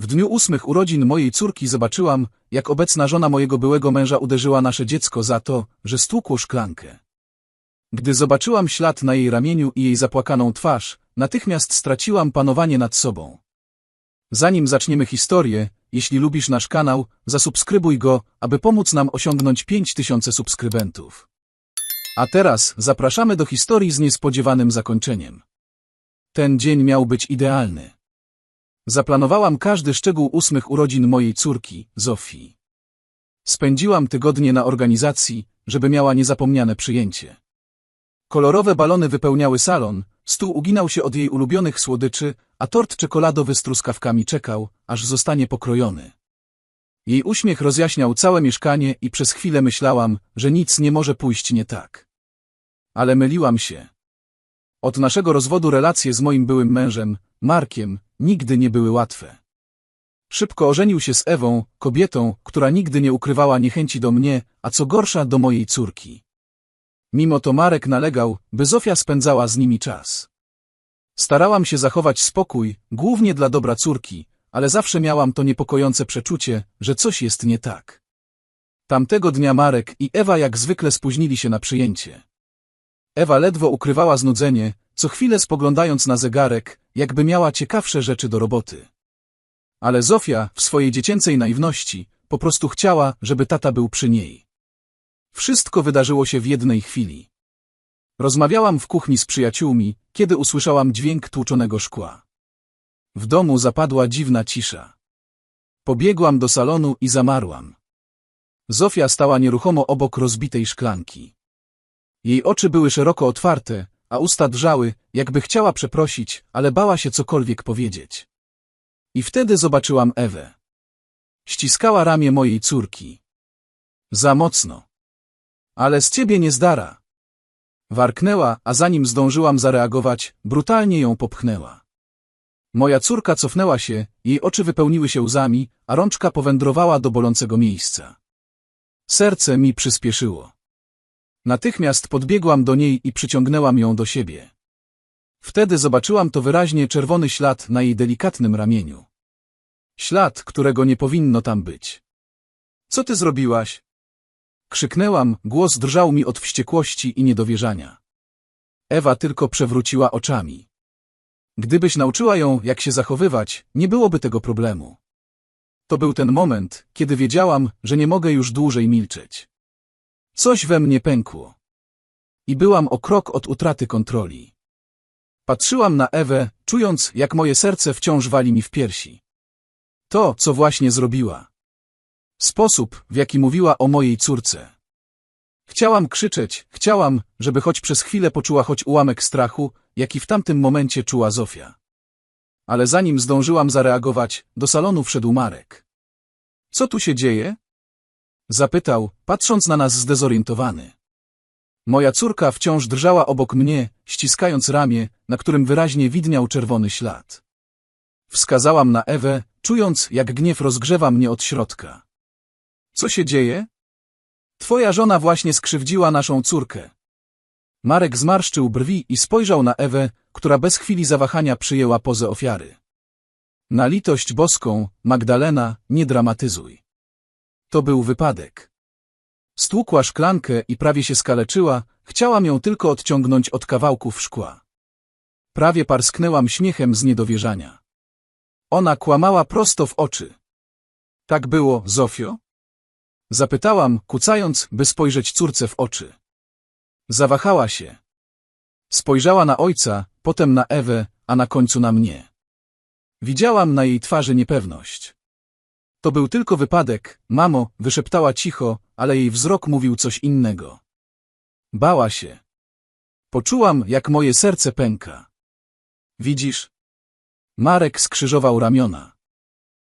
W dniu ósmych urodzin mojej córki zobaczyłam, jak obecna żona mojego byłego męża uderzyła nasze dziecko za to, że stłukło szklankę. Gdy zobaczyłam ślad na jej ramieniu i jej zapłakaną twarz, natychmiast straciłam panowanie nad sobą. Zanim zaczniemy historię, jeśli lubisz nasz kanał, zasubskrybuj go, aby pomóc nam osiągnąć 5000 subskrybentów. A teraz zapraszamy do historii z niespodziewanym zakończeniem. Ten dzień miał być idealny. Zaplanowałam każdy szczegół ósmych urodzin mojej córki, Zofii. Spędziłam tygodnie na organizacji, żeby miała niezapomniane przyjęcie. Kolorowe balony wypełniały salon, stół uginał się od jej ulubionych słodyczy, a tort czekoladowy z truskawkami czekał, aż zostanie pokrojony. Jej uśmiech rozjaśniał całe mieszkanie i przez chwilę myślałam, że nic nie może pójść nie tak. Ale myliłam się. Od naszego rozwodu relacje z moim byłym mężem, Markiem, nigdy nie były łatwe. Szybko ożenił się z Ewą, kobietą, która nigdy nie ukrywała niechęci do mnie, a co gorsza do mojej córki. Mimo to Marek nalegał, by Zofia spędzała z nimi czas. Starałam się zachować spokój, głównie dla dobra córki, ale zawsze miałam to niepokojące przeczucie, że coś jest nie tak. Tamtego dnia Marek i Ewa jak zwykle spóźnili się na przyjęcie. Ewa ledwo ukrywała znudzenie, co chwilę spoglądając na zegarek, jakby miała ciekawsze rzeczy do roboty. Ale Zofia, w swojej dziecięcej naiwności, po prostu chciała, żeby tata był przy niej. Wszystko wydarzyło się w jednej chwili. Rozmawiałam w kuchni z przyjaciółmi, kiedy usłyszałam dźwięk tłuczonego szkła. W domu zapadła dziwna cisza. Pobiegłam do salonu i zamarłam. Zofia stała nieruchomo obok rozbitej szklanki. Jej oczy były szeroko otwarte, a usta drżały, jakby chciała przeprosić, ale bała się cokolwiek powiedzieć. I wtedy zobaczyłam Ewę. Ściskała ramię mojej córki. Za mocno. Ale z ciebie nie zdara. Warknęła, a zanim zdążyłam zareagować, brutalnie ją popchnęła. Moja córka cofnęła się, jej oczy wypełniły się łzami, a rączka powędrowała do bolącego miejsca. Serce mi przyspieszyło. Natychmiast podbiegłam do niej i przyciągnęłam ją do siebie. Wtedy zobaczyłam to wyraźnie czerwony ślad na jej delikatnym ramieniu. Ślad, którego nie powinno tam być. Co ty zrobiłaś? Krzyknęłam, głos drżał mi od wściekłości i niedowierzania. Ewa tylko przewróciła oczami. Gdybyś nauczyła ją, jak się zachowywać, nie byłoby tego problemu. To był ten moment, kiedy wiedziałam, że nie mogę już dłużej milczeć. Coś we mnie pękło. I byłam o krok od utraty kontroli. Patrzyłam na Ewę, czując, jak moje serce wciąż wali mi w piersi. To, co właśnie zrobiła. Sposób, w jaki mówiła o mojej córce. Chciałam krzyczeć, chciałam, żeby choć przez chwilę poczuła choć ułamek strachu, jaki w tamtym momencie czuła Zofia. Ale zanim zdążyłam zareagować, do salonu wszedł Marek. Co tu się dzieje? Zapytał, patrząc na nas zdezorientowany. Moja córka wciąż drżała obok mnie, ściskając ramię, na którym wyraźnie widniał czerwony ślad. Wskazałam na Ewę, czując, jak gniew rozgrzewa mnie od środka. Co się dzieje? Twoja żona właśnie skrzywdziła naszą córkę. Marek zmarszczył brwi i spojrzał na Ewę, która bez chwili zawahania przyjęła pozę ofiary. Na litość boską, Magdalena, nie dramatyzuj. To był wypadek. Stłukła szklankę i prawie się skaleczyła, chciałam ją tylko odciągnąć od kawałków szkła. Prawie parsknęłam śmiechem z niedowierzania. Ona kłamała prosto w oczy. Tak było, Zofio? Zapytałam, kucając, by spojrzeć córce w oczy. Zawahała się. Spojrzała na ojca, potem na Ewę, a na końcu na mnie. Widziałam na jej twarzy niepewność. To był tylko wypadek, mamo, wyszeptała cicho, ale jej wzrok mówił coś innego. Bała się. Poczułam, jak moje serce pęka. Widzisz? Marek skrzyżował ramiona.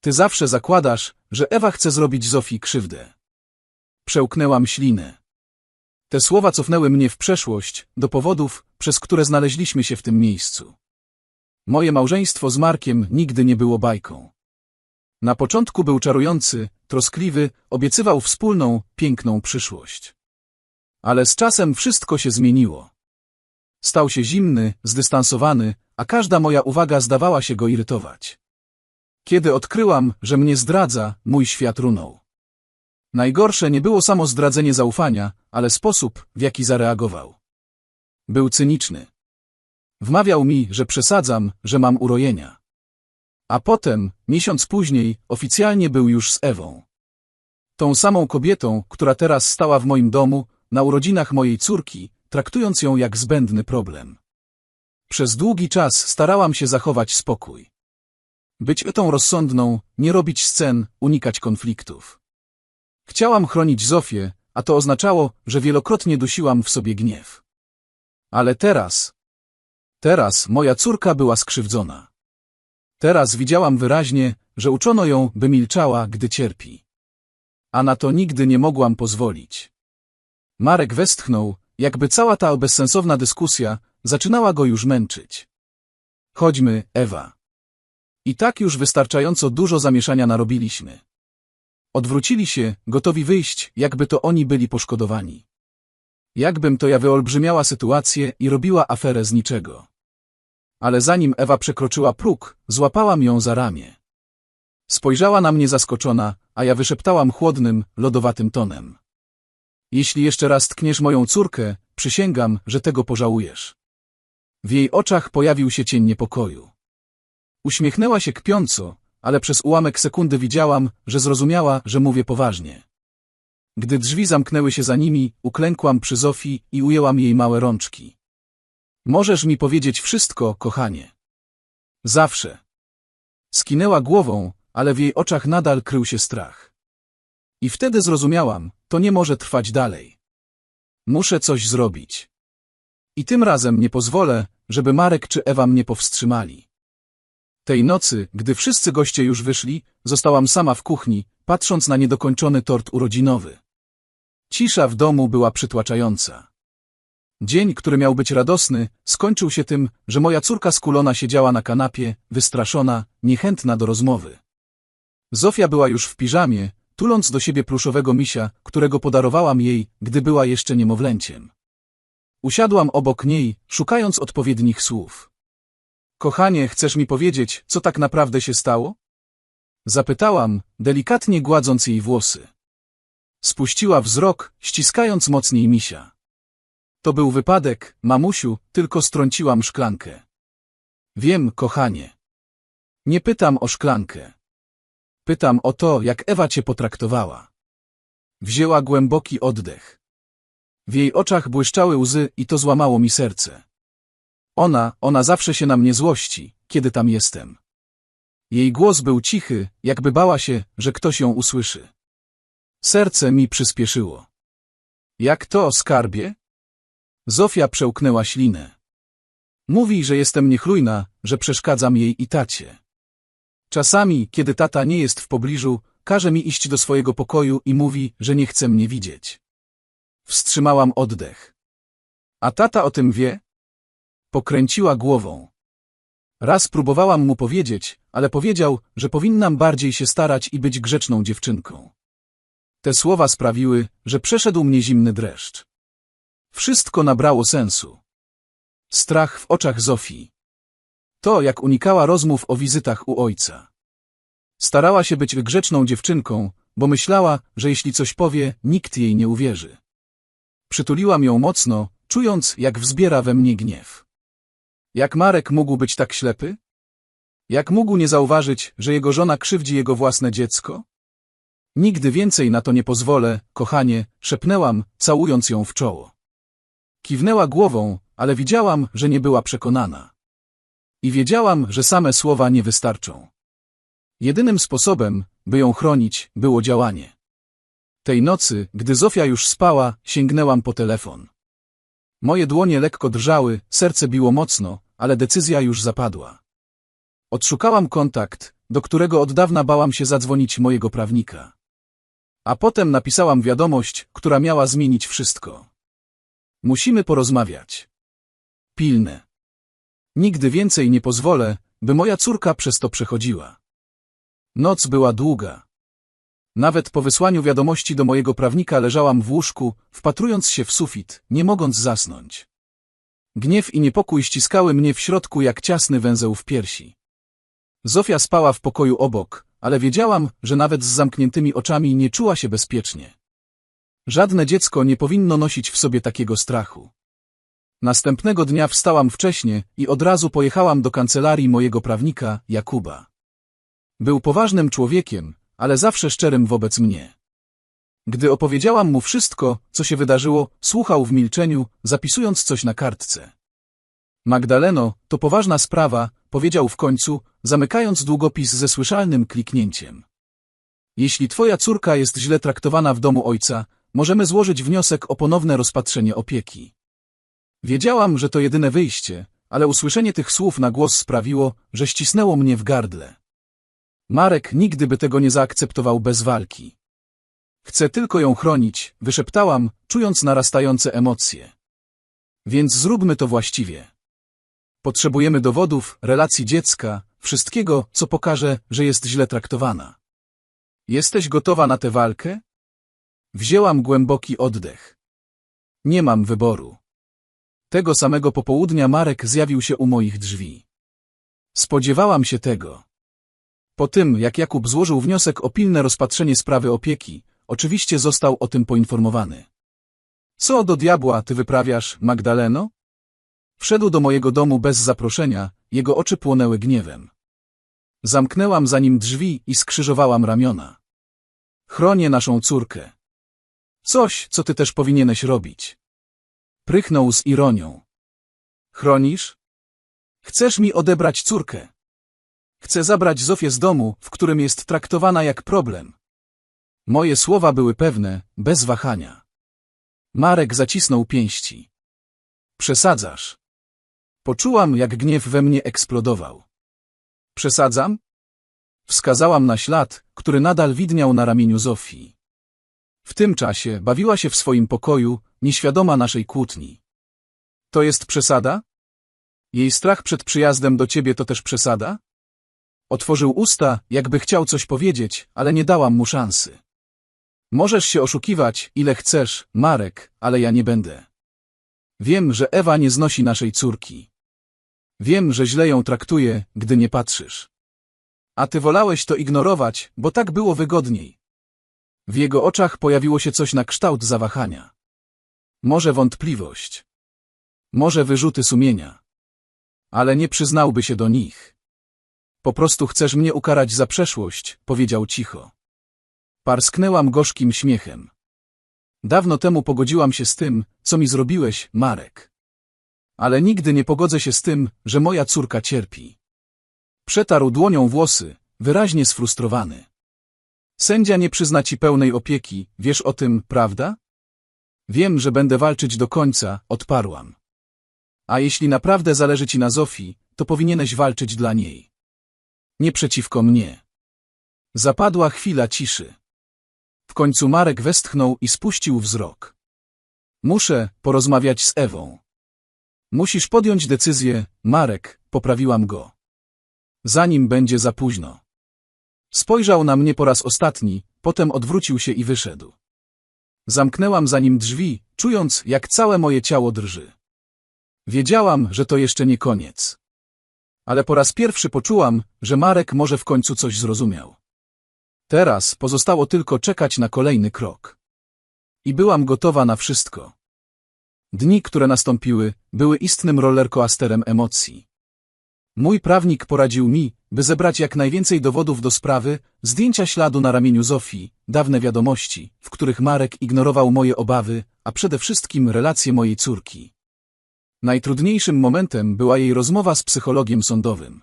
Ty zawsze zakładasz, że Ewa chce zrobić Zofii krzywdę. Przełknęłam ślinę. Te słowa cofnęły mnie w przeszłość, do powodów, przez które znaleźliśmy się w tym miejscu. Moje małżeństwo z Markiem nigdy nie było bajką. Na początku był czarujący, troskliwy, obiecywał wspólną, piękną przyszłość. Ale z czasem wszystko się zmieniło. Stał się zimny, zdystansowany, a każda moja uwaga zdawała się go irytować. Kiedy odkryłam, że mnie zdradza, mój świat runął. Najgorsze nie było samo zdradzenie zaufania, ale sposób, w jaki zareagował. Był cyniczny. Wmawiał mi, że przesadzam, że mam urojenia. A potem, miesiąc później, oficjalnie był już z Ewą. Tą samą kobietą, która teraz stała w moim domu, na urodzinach mojej córki, traktując ją jak zbędny problem. Przez długi czas starałam się zachować spokój. Być tą rozsądną, nie robić scen, unikać konfliktów. Chciałam chronić Zofię, a to oznaczało, że wielokrotnie dusiłam w sobie gniew. Ale teraz... Teraz moja córka była skrzywdzona. Teraz widziałam wyraźnie, że uczono ją, by milczała, gdy cierpi. A na to nigdy nie mogłam pozwolić. Marek westchnął, jakby cała ta bezsensowna dyskusja zaczynała go już męczyć. Chodźmy, Ewa. I tak już wystarczająco dużo zamieszania narobiliśmy. Odwrócili się, gotowi wyjść, jakby to oni byli poszkodowani. Jakbym to ja wyolbrzymiała sytuację i robiła aferę z niczego. Ale zanim Ewa przekroczyła próg, złapałam ją za ramię. Spojrzała na mnie zaskoczona, a ja wyszeptałam chłodnym, lodowatym tonem. Jeśli jeszcze raz tkniesz moją córkę, przysięgam, że tego pożałujesz. W jej oczach pojawił się cień niepokoju. Uśmiechnęła się kpiąco, ale przez ułamek sekundy widziałam, że zrozumiała, że mówię poważnie. Gdy drzwi zamknęły się za nimi, uklękłam przy Zofii i ujęłam jej małe rączki. Możesz mi powiedzieć wszystko, kochanie. Zawsze. Skinęła głową, ale w jej oczach nadal krył się strach. I wtedy zrozumiałam, to nie może trwać dalej. Muszę coś zrobić. I tym razem nie pozwolę, żeby Marek czy Ewa mnie powstrzymali. Tej nocy, gdy wszyscy goście już wyszli, zostałam sama w kuchni, patrząc na niedokończony tort urodzinowy. Cisza w domu była przytłaczająca. Dzień, który miał być radosny, skończył się tym, że moja córka skulona siedziała na kanapie, wystraszona, niechętna do rozmowy. Zofia była już w piżamie, tuląc do siebie pluszowego misia, którego podarowałam jej, gdy była jeszcze niemowlęciem. Usiadłam obok niej, szukając odpowiednich słów. Kochanie, chcesz mi powiedzieć, co tak naprawdę się stało? Zapytałam, delikatnie gładząc jej włosy. Spuściła wzrok, ściskając mocniej misia. To był wypadek, mamusiu, tylko strąciłam szklankę. Wiem, kochanie. Nie pytam o szklankę. Pytam o to, jak Ewa cię potraktowała. Wzięła głęboki oddech. W jej oczach błyszczały łzy i to złamało mi serce. Ona, ona zawsze się na mnie złości, kiedy tam jestem. Jej głos był cichy, jakby bała się, że ktoś ją usłyszy. Serce mi przyspieszyło. Jak to, skarbie? Zofia przełknęła ślinę. Mówi, że jestem niechlujna, że przeszkadzam jej i tacie. Czasami, kiedy tata nie jest w pobliżu, każe mi iść do swojego pokoju i mówi, że nie chce mnie widzieć. Wstrzymałam oddech. A tata o tym wie? Pokręciła głową. Raz próbowałam mu powiedzieć, ale powiedział, że powinnam bardziej się starać i być grzeczną dziewczynką. Te słowa sprawiły, że przeszedł mnie zimny dreszcz. Wszystko nabrało sensu. Strach w oczach Zofii. To, jak unikała rozmów o wizytach u ojca. Starała się być grzeczną dziewczynką, bo myślała, że jeśli coś powie, nikt jej nie uwierzy. Przytuliłam ją mocno, czując, jak wzbiera we mnie gniew. Jak Marek mógł być tak ślepy? Jak mógł nie zauważyć, że jego żona krzywdzi jego własne dziecko? Nigdy więcej na to nie pozwolę, kochanie, szepnęłam, całując ją w czoło. Kiwnęła głową, ale widziałam, że nie była przekonana. I wiedziałam, że same słowa nie wystarczą. Jedynym sposobem, by ją chronić, było działanie. Tej nocy, gdy Zofia już spała, sięgnęłam po telefon. Moje dłonie lekko drżały, serce biło mocno, ale decyzja już zapadła. Odszukałam kontakt, do którego od dawna bałam się zadzwonić mojego prawnika. A potem napisałam wiadomość, która miała zmienić wszystko. Musimy porozmawiać. Pilne. Nigdy więcej nie pozwolę, by moja córka przez to przechodziła. Noc była długa. Nawet po wysłaniu wiadomości do mojego prawnika leżałam w łóżku, wpatrując się w sufit, nie mogąc zasnąć. Gniew i niepokój ściskały mnie w środku jak ciasny węzeł w piersi. Zofia spała w pokoju obok, ale wiedziałam, że nawet z zamkniętymi oczami nie czuła się bezpiecznie. Żadne dziecko nie powinno nosić w sobie takiego strachu. Następnego dnia wstałam wcześnie i od razu pojechałam do kancelarii mojego prawnika, Jakuba. Był poważnym człowiekiem, ale zawsze szczerym wobec mnie. Gdy opowiedziałam mu wszystko, co się wydarzyło, słuchał w milczeniu, zapisując coś na kartce. Magdaleno, to poważna sprawa, powiedział w końcu, zamykając długopis ze słyszalnym kliknięciem. Jeśli twoja córka jest źle traktowana w domu ojca, możemy złożyć wniosek o ponowne rozpatrzenie opieki. Wiedziałam, że to jedyne wyjście, ale usłyszenie tych słów na głos sprawiło, że ścisnęło mnie w gardle. Marek nigdy by tego nie zaakceptował bez walki. Chcę tylko ją chronić, wyszeptałam, czując narastające emocje. Więc zróbmy to właściwie. Potrzebujemy dowodów, relacji dziecka, wszystkiego, co pokaże, że jest źle traktowana. Jesteś gotowa na tę walkę? Wzięłam głęboki oddech. Nie mam wyboru. Tego samego popołudnia Marek zjawił się u moich drzwi. Spodziewałam się tego. Po tym, jak Jakub złożył wniosek o pilne rozpatrzenie sprawy opieki, oczywiście został o tym poinformowany. Co do diabła ty wyprawiasz, Magdaleno? Wszedł do mojego domu bez zaproszenia, jego oczy płonęły gniewem. Zamknęłam za nim drzwi i skrzyżowałam ramiona. Chronię naszą córkę. Coś, co ty też powinieneś robić. Prychnął z ironią. Chronisz? Chcesz mi odebrać córkę. Chcę zabrać Zofię z domu, w którym jest traktowana jak problem. Moje słowa były pewne, bez wahania. Marek zacisnął pięści. Przesadzasz. Poczułam, jak gniew we mnie eksplodował. Przesadzam? Wskazałam na ślad, który nadal widniał na ramieniu Zofii. W tym czasie bawiła się w swoim pokoju, nieświadoma naszej kłótni. To jest przesada? Jej strach przed przyjazdem do ciebie to też przesada? Otworzył usta, jakby chciał coś powiedzieć, ale nie dałam mu szansy. Możesz się oszukiwać, ile chcesz, Marek, ale ja nie będę. Wiem, że Ewa nie znosi naszej córki. Wiem, że źle ją traktuje, gdy nie patrzysz. A ty wolałeś to ignorować, bo tak było wygodniej. W jego oczach pojawiło się coś na kształt zawahania. Może wątpliwość. Może wyrzuty sumienia. Ale nie przyznałby się do nich. Po prostu chcesz mnie ukarać za przeszłość, powiedział cicho. Parsknęłam gorzkim śmiechem. Dawno temu pogodziłam się z tym, co mi zrobiłeś, Marek. Ale nigdy nie pogodzę się z tym, że moja córka cierpi. Przetarł dłonią włosy, wyraźnie sfrustrowany. Sędzia nie przyzna ci pełnej opieki, wiesz o tym, prawda? Wiem, że będę walczyć do końca, odparłam. A jeśli naprawdę zależy ci na Zofii, to powinieneś walczyć dla niej. Nie przeciwko mnie. Zapadła chwila ciszy. W końcu Marek westchnął i spuścił wzrok. Muszę porozmawiać z Ewą. Musisz podjąć decyzję, Marek, poprawiłam go. Zanim będzie za późno. Spojrzał na mnie po raz ostatni, potem odwrócił się i wyszedł. Zamknęłam za nim drzwi, czując, jak całe moje ciało drży. Wiedziałam, że to jeszcze nie koniec. Ale po raz pierwszy poczułam, że Marek może w końcu coś zrozumiał. Teraz pozostało tylko czekać na kolejny krok. I byłam gotowa na wszystko. Dni, które nastąpiły, były istnym rollercoasterem emocji. Mój prawnik poradził mi, by zebrać jak najwięcej dowodów do sprawy, zdjęcia śladu na ramieniu Zofii, dawne wiadomości, w których Marek ignorował moje obawy, a przede wszystkim relacje mojej córki. Najtrudniejszym momentem była jej rozmowa z psychologiem sądowym.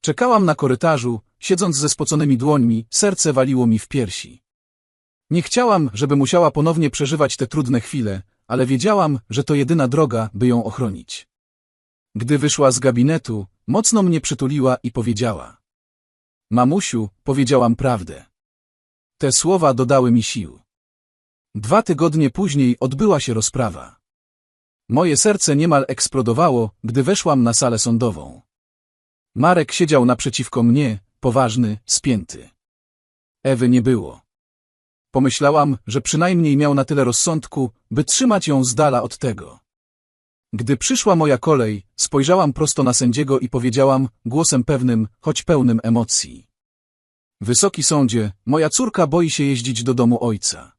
Czekałam na korytarzu, siedząc ze spoconymi dłońmi, serce waliło mi w piersi. Nie chciałam, żeby musiała ponownie przeżywać te trudne chwile, ale wiedziałam, że to jedyna droga, by ją ochronić. Gdy wyszła z gabinetu, mocno mnie przytuliła i powiedziała. Mamusiu, powiedziałam prawdę. Te słowa dodały mi sił. Dwa tygodnie później odbyła się rozprawa. Moje serce niemal eksplodowało, gdy weszłam na salę sądową. Marek siedział naprzeciwko mnie, poważny, spięty. Ewy nie było. Pomyślałam, że przynajmniej miał na tyle rozsądku, by trzymać ją z dala od tego. Gdy przyszła moja kolej, spojrzałam prosto na sędziego i powiedziałam, głosem pewnym, choć pełnym emocji. Wysoki sądzie, moja córka boi się jeździć do domu ojca.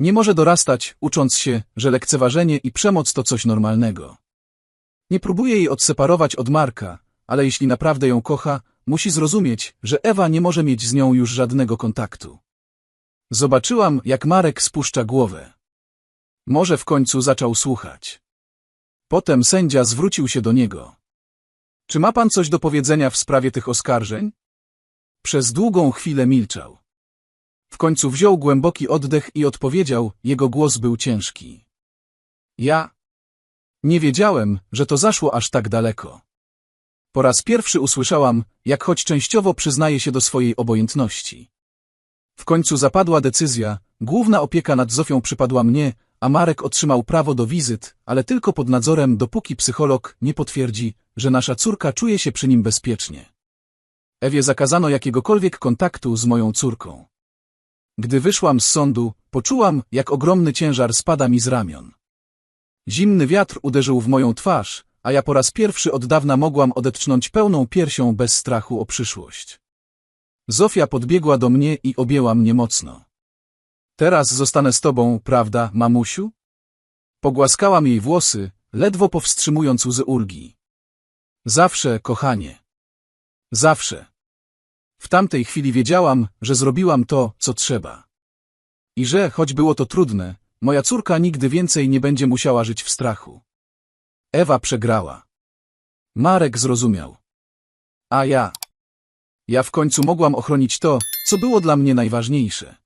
Nie może dorastać, ucząc się, że lekceważenie i przemoc to coś normalnego. Nie próbuję jej odseparować od Marka, ale jeśli naprawdę ją kocha, musi zrozumieć, że Ewa nie może mieć z nią już żadnego kontaktu. Zobaczyłam, jak Marek spuszcza głowę. Może w końcu zaczął słuchać. Potem sędzia zwrócił się do niego. Czy ma pan coś do powiedzenia w sprawie tych oskarżeń? Przez długą chwilę milczał. W końcu wziął głęboki oddech i odpowiedział, jego głos był ciężki. Ja nie wiedziałem, że to zaszło aż tak daleko. Po raz pierwszy usłyszałam, jak choć częściowo przyznaje się do swojej obojętności. W końcu zapadła decyzja, główna opieka nad Zofią przypadła mnie, a Marek otrzymał prawo do wizyt, ale tylko pod nadzorem, dopóki psycholog nie potwierdzi, że nasza córka czuje się przy nim bezpiecznie. Ewie zakazano jakiegokolwiek kontaktu z moją córką. Gdy wyszłam z sądu, poczułam, jak ogromny ciężar spada mi z ramion. Zimny wiatr uderzył w moją twarz, a ja po raz pierwszy od dawna mogłam odetchnąć pełną piersią bez strachu o przyszłość. Zofia podbiegła do mnie i objęła mnie mocno. Teraz zostanę z tobą, prawda, mamusiu? Pogłaskałam jej włosy, ledwo powstrzymując łzy ulgi. Zawsze, kochanie. Zawsze. W tamtej chwili wiedziałam, że zrobiłam to, co trzeba. I że, choć było to trudne, moja córka nigdy więcej nie będzie musiała żyć w strachu. Ewa przegrała. Marek zrozumiał. A ja. Ja w końcu mogłam ochronić to, co było dla mnie najważniejsze.